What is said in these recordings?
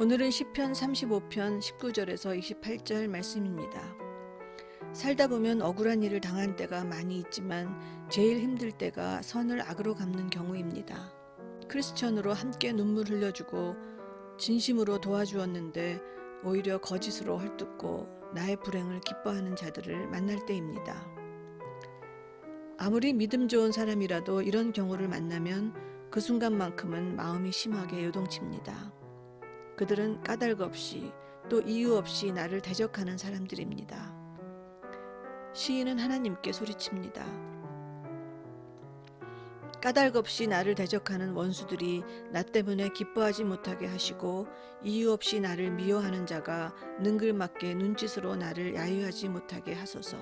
오늘은 시편 35편 19절에서 28절 말씀입니다. 살다 보면 억울한 일을 당한 때가 많이 있지만 제일 힘들 때가 선을 악으로 갚는 경우입니다. 크리스천으로 함께 눈물 흘려주고 진심으로 도와주었는데 오히려 거짓으로 헐뜯고 나의 불행을 기뻐하는 자들을 만날 때입니다. 아무리 믿음 좋은 사람이라도 이런 경우를 만나면 그 순간만큼은 마음이 심하게 요동칩니다. 그들은 까닭 없이 또 이유 없이 나를 대적하는 사람들입니다. 시인은 하나님께 소리칩니다. 까닭 없이 나를 대적하는 원수들이 나 때문에 기뻐하지 못하게 하시고 이유 없이 나를 미워하는 자가 능글맞게 눈짓으로 나를 야유하지 못하게 하소서.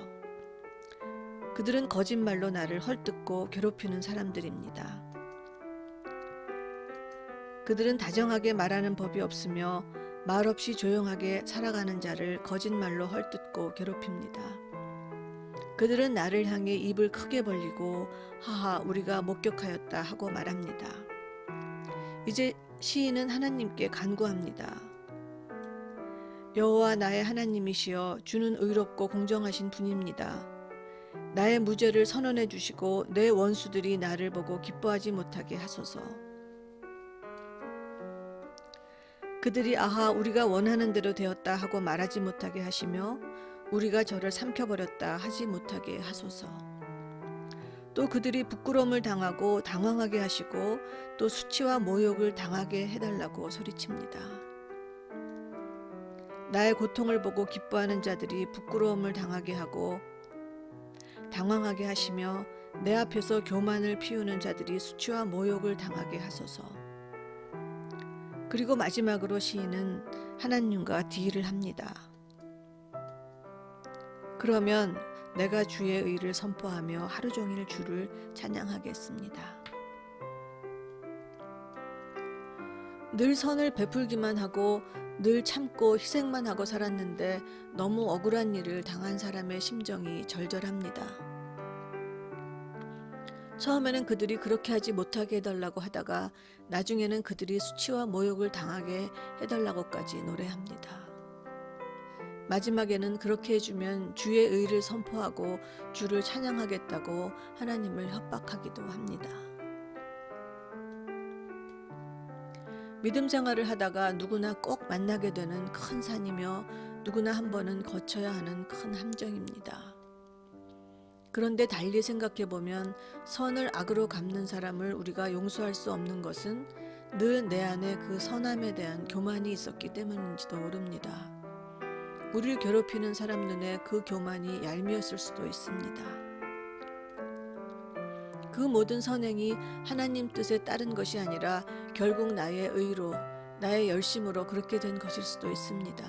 그들은 거짓말로 나를 헐뜯고 괴롭히는 사람들입니다. 그들은 다정하게 말하는 법이 없으며 말없이 조용하게 살아가는 자를 거짓말로 헐뜯고 괴롭힙니다. 그들은 나를 향해 입을 크게 벌리고 하하 우리가 목격하였다 하고 말합니다. 이제 시인은 하나님께 간구합니다. 여호와 나의 하나님이시여 주는 의롭고 공정하신 분입니다. 나의 무죄를 선언해 주시고 내 원수들이 나를 보고 기뻐하지 못하게 하소서. 그들이 아하 우리가 원하는 대로 되었다 하고 말하지 못하게 하시며 우리가 저를 삼켜버렸다 하지 못하게 하소서. 또 그들이 부끄러움을 당하고 당황하게 하시고 또 수치와 모욕을 당하게 해달라고 소리칩니다. 나의 고통을 보고 기뻐하는 자들이 부끄러움을 당하게 하고 당황하게 하시며 내 앞에서 교만을 피우는 자들이 수치와 모욕을 당하게 하소서. 그리고 마지막으로 시인은 하나님과 딜을 합니다. 그러면 내가 주의 의를 선포하며 하루 종일 주를 찬양하겠습니다. 늘 선을 베풀기만 하고 늘 참고 희생만 하고 살았는데 너무 억울한 일을 당한 사람의 심정이 절절합니다. 처음에는 그들이 그렇게 하지 못하게 해달라고 하다가 나중에는 그들이 수치와 모욕을 당하게 해달라고까지 노래합니다. 마지막에는 그렇게 해주면 주의 의를 선포하고 주를 찬양하겠다고 하나님을 협박하기도 합니다. 믿음 생활을 하다가 누구나 꼭 만나게 되는 큰 산이며 누구나 한 번은 거쳐야 하는 큰 함정입니다. 그런데 달리 생각해 보면 선을 악으로 갚는 사람을 우리가 용서할 수 없는 것은 늘 내 안에 그 선함에 대한 교만이 있었기 때문인지도 모릅니다. 우리를 괴롭히는 사람 눈에 그 교만이 얄미웠을 수도 있습니다. 그 모든 선행이 하나님 뜻에 따른 것이 아니라 결국 나의 의로, 나의 열심으로 그렇게 된 것일 수도 있습니다.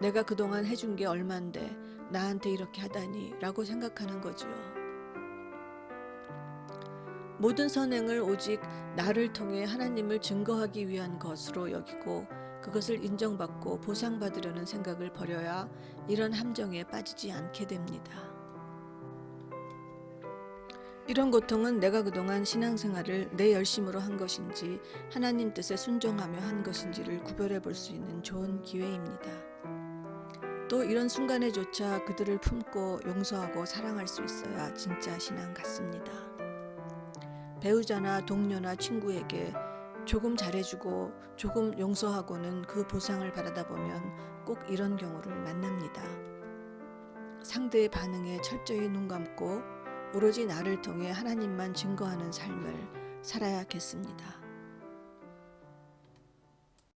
내가 그동안 해준 게 얼만데 나한테 이렇게 하다니 라고 생각하는 거지요. 모든 선행을 오직 나를 통해 하나님을 증거하기 위한 것으로 여기고 그것을 인정받고 보상받으려는 생각을 버려야 이런 함정에 빠지지 않게 됩니다. 이런 고통은 내가 그동안 신앙생활을 내 열심으로 한 것인지 하나님 뜻에 순종하며 한 것인지를 구별해 볼 수 있는 좋은 기회입니다. 또 이런 순간에조차 그들을 품고 용서하고 사랑할 수 있어야 진짜 신앙 같습니다. 배우자나 동료나 친구에게 조금 잘해주고 조금 용서하고는 그 보상을 바라다 보면 꼭 이런 경우를 만납니다. 상대의 반응에 철저히 눈 감고 오로지 나를 통해 하나님만 증거하는 삶을 살아야겠습니다.